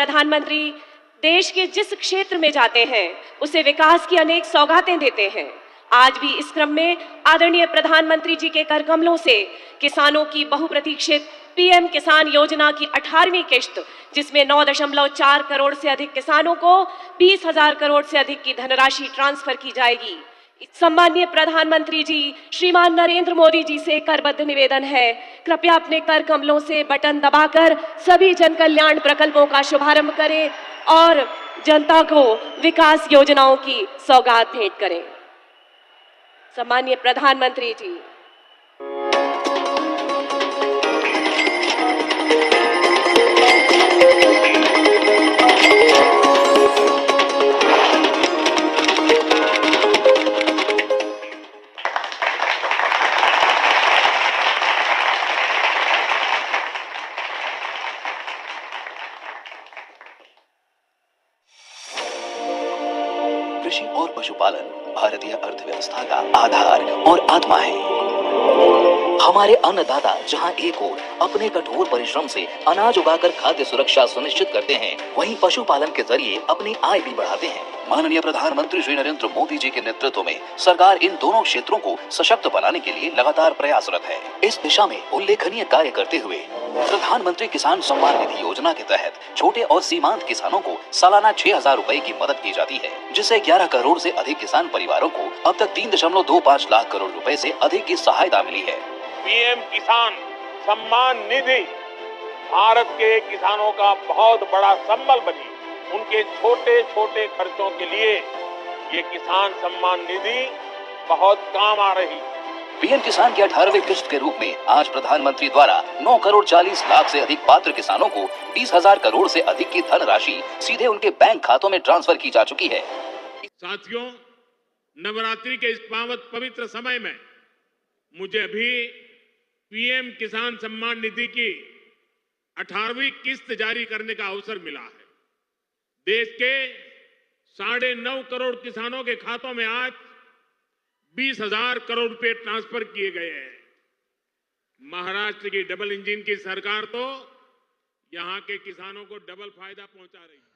प्रधानमंत्री, देश के जिस क्षेत्र में जाते हैं, उसे विकास की अनेक सौगातें देते हैं। आज भी इस क्रम में आदरणीय प्रधानमंत्री जी के कर कमलों से किसानों की बहुप्रतीक्षित पीएम किसान योजना की 18वीं किश्त, जिसमें 9.4 करोड़ से अधिक किसानों को बीस हज़ार करोड़ से अधिक की धनराशि ट्रांसफ़र की जाएगी। सम्माननीय प्रधानमंत्री जी, श्रीमान नरेंद्र मोदी जी से करबद्ध निवेदन है। कृपया अपने कर कमलों से बटन दबाकर सभी जन कल्याण प्रकल्पों का शुभारंभ करें और जनता को विकास योजनाओं की सौगात भेंट करें। सम्मान्य प्रधानमंत्री जी कृषि और पशुपालन, भारतीय अर्थव्यवस्था का आधार और आत्मा है। हमारे अन्नदाता जहाँ एक ओर अपने कठोर परिश्रम से अनाज उगाकर खाद्य सुरक्षा सुनिश्चित करते हैं, वहीं पशुपालन के ज़रिए अपनी आय भी बढ़ाते हैं। माननीय प्रधानमंत्री श्री नरेंद्र मोदी जी के नेतृत्व में सरकार इन दोनों क्षेत्रों को सशक्त बनाने के लिए लगातार प्रयासरत है। इस दिशा में उल्लेखनीय कार्य करते हुए प्रधानमंत्री किसान सम्मान निधि योजना के तहत छोटे और सीमांत किसानों को सालाना छह हज़ार रूपए की मदद की जाती है, जिससे 11 करोड़ से अधिक किसान परिवारों को अब तक तीन दशमलव दो पाँच लाख करोड़ रुपए से अधिक की सहायता मिली है। पीएम किसान सम्मान निधि भारत के किसानों का बहुत बड़ा संबल बनी। उनके छोटे छोटे खर्चों के लिए ये किसान सम्मान निधि बहुत काम आ रही पीएम किसान की अठारहवीं किश्त के रूप में आज प्रधानमंत्री द्वारा 9 करोड़ 40 लाख से अधिक पात्र किसानों को बीस हज़ार करोड़ से अधिक की धनराशि सीधे उनके बैंक खातों में ट्रांसफ़र की जा चुकी है। साथियों नवरात्रि के इस पावत पवित्र समय में मुझे अभी पीएम किसान सम्मान निधि की 18वीं किस्त जारी करने का अवसर मिला है। देश के साढ़े नौ करोड़ किसानों के खातों में आज बीस हजार करोड़ रुपए ट्रांसफर किए गए हैं महाराष्ट्र की डबल इंजन की सरकार तो यहां के किसानों को डबल फायदा पहुंचा रही है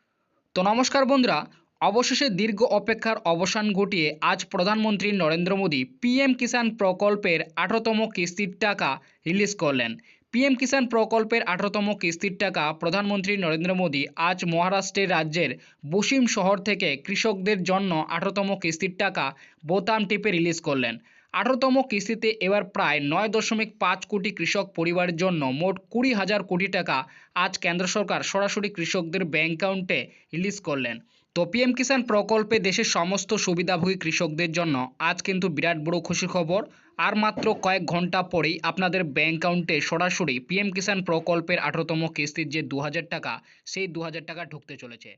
তো নমস্কার বন্ধুরা অবশেষে দীর্ঘ অপেক্ষার অবসান ঘটিয়ে আজ প্রধানমন্ত্রী নরেন্দ্র মোদী পিএম কিষাণ প্রকল্পের আঠারোতম কিস্তির টাকা রিলিজ করলেন পিএম কিষাণ প্রকল্পের আঠারোতম কিস্তির টাকা প্রধানমন্ত্রী নরেন্দ্র মোদী আজ মহারাষ্ট্রের রাজ্যের বসিম শহর থেকে কৃষকদের জন্য আঠারোতম কিস্তির টাকা বোতাম টিপে রিলিজ করলেন। আঠারোতম কিস্তিতে এবার প্রায় নয় দশমিক পাঁচ কোটি কৃষক পরিবারের জন্য মোট কুড়ি হাজার কোটি টাকা আজ কেন্দ্র সরকার সরাসরি কৃষকদের ব্যাংক অ্যাকাউন্টে রিলিজ করলেন। তো পিএম কিষাণ প্রকল্পে দেশের সমস্ত সুবিধাভোগী কৃষকদের জন্য আজ কিন্তু বিরাট বড় খুশির খবর। আর মাত্র কয়েক ঘণ্টা পরেই আপনাদের ব্যাংক অ্যাকাউন্টে সরাসরি পিএম কিষাণ প্রকল্পের আঠারোতম কিস্তির যে দু হাজার টাকা, সেই দু হাজার টাকা ঢুকতে চলেছে।